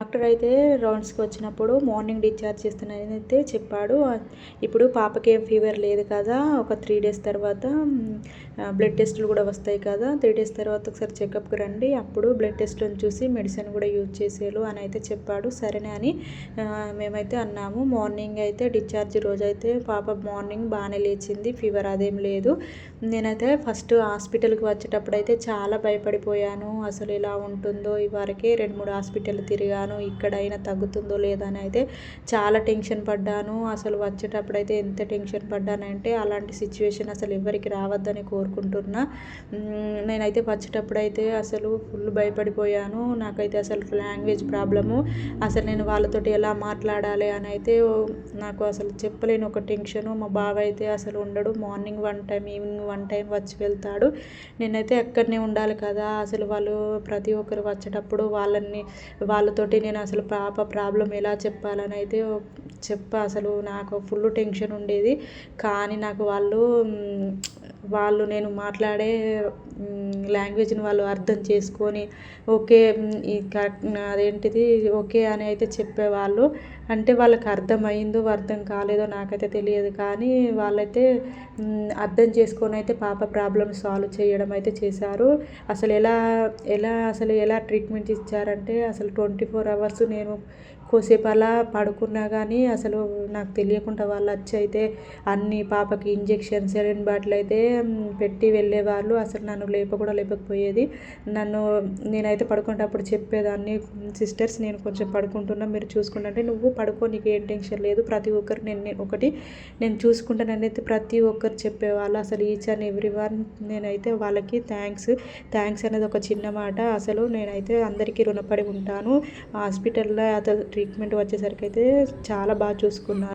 Doctor అయితే రౌండ్స్కి వచ్చినప్పుడు morning discharge చేస్తున్నానని అయితే చెప్పాడు. ఇప్పుడు పాపకి ఏం ఫీవర్ లేదు కదా ఒక త్రీ డేస్ తర్వాత బ్లడ్ టెస్టులు కూడా వస్తాయి కదా త్రీ డేస్ తర్వాత ఒకసారి చెకప్కి రండి అప్పుడు బ్లడ్ టెస్టులను చూసి మెడిసిన్ కూడా యూజ్ చేసేలు అని అయితే చెప్పాడు. సరేనే అని మేమైతే అన్నాము. మార్నింగ్ అయితే డిశ్చార్జ్ రోజు అయితే పాప మార్నింగ్ బాగానే లేచింది ఫీవర్ అదేం లేదు. నేనైతే ఫస్ట్ హాస్పిటల్కి వచ్చేటప్పుడు అయితే చాలా భయపడిపోయాను. అసలు ఎలా ఉంటుందో ఇవరకే రెండు మూడు హాస్పిటల్ తిరిగాను ఇక్కడైనా తగ్గుతుందో లేదా అని అయితే చాలా టెన్షన్ పడ్డాను. అసలు వచ్చేటప్పుడు అయితే ఎంత టెన్షన్ పడ్డానంటే అలాంటి సిచ్యువేషన్ అసలు ఎవరికి రావద్దని కోరుకుంటున్నా. నేనైతే వచ్చేటప్పుడు అయితే అసలు ఫుల్ భయపడిపోయాను. నాకైతే అసలు లాంగ్వేజ్ ప్రాబ్లము. అసలు నేను వాళ్ళతోటి ఎలా మాట్లాడాలి అని అయితే నాకు అసలు చెప్పలేని ఒక టెన్షను. మా బావ అయితే అసలు ఉండడు. Morning one time evening one time వచ్చి వెళ్తాడు. నేనైతే అక్కడనే ఉండాలి కదా. అసలు వాళ్ళు ప్రతి ఒక్కరు వచ్చేటప్పుడు వాళ్ళని వాళ్ళతోటి నేను అసలు పాప ప్రాబ్లం ఎలా చెప్పాలని అయితే చెప్ప అసలు నాకు ఫుల్ టెన్షన్ ఉండేది. కానీ నాకు వాళ్ళు వాళ్ళు నేను మాట్లాడే లాంగ్వేజ్ని వాళ్ళు అర్థం చేసుకొని ఓకే అదేంటిది ఓకే అని అయితే చెప్పేవాళ్ళు. అంటే వాళ్ళకి అర్థమైందో అర్థం కాలేదో నాకైతే తెలియదు. కానీ వాళ్ళైతే అర్థం చేసుకొని అయితే పాప ప్రాబ్లమ్ సాల్వ్ చేయడం అయితే చేశారు. అసలు ఎలా ఎలా అసలు ఎలా ట్రీట్మెంట్ ఇచ్చారంటే అసలు ట్వంటీ ఫోర్ అవర్స్ నేను కోసేపు అలా పడుకున్నా కానీ అసలు నాకు తెలియకుండా వాళ్ళు వచ్చి అయితే అన్ని పాపకి ఇంజెక్షన్స్ సెలైన్ బాటిల్ అయితే పెట్టి వెళ్ళేవాళ్ళు. అసలు నన్ను లేప కూడా లేపకపోయేది. నన్ను నేనైతే పడుకునేటప్పుడు చెప్పేదాన్ని సిస్టర్స్ నేను కొంచెం పడుకుంటున్నా. మీరు చూసుకుంటే నువ్వు పడుకో నీకు ఏం టెన్షన్ లేదు. ప్రతి ఒక్కరు నేను ఒకటి నేను చూసుకుంటానైతే ప్రతి ఒక్కరు చెప్పేవాళ్ళు. అసలు ఈచ్ అండ్ ఎవ్రీ వన్ నేనైతే వాళ్ళకి థ్యాంక్స్. థ్యాంక్స్ అనేది ఒక చిన్న మాట. అసలు నేనైతే అందరికీ రుణపడి ఉంటాను. హాస్పిటల్లో అతను ట్రీట్మెంట్ వచ్చేసరికి అయితే చాలా బాగా చూసుకున్నారు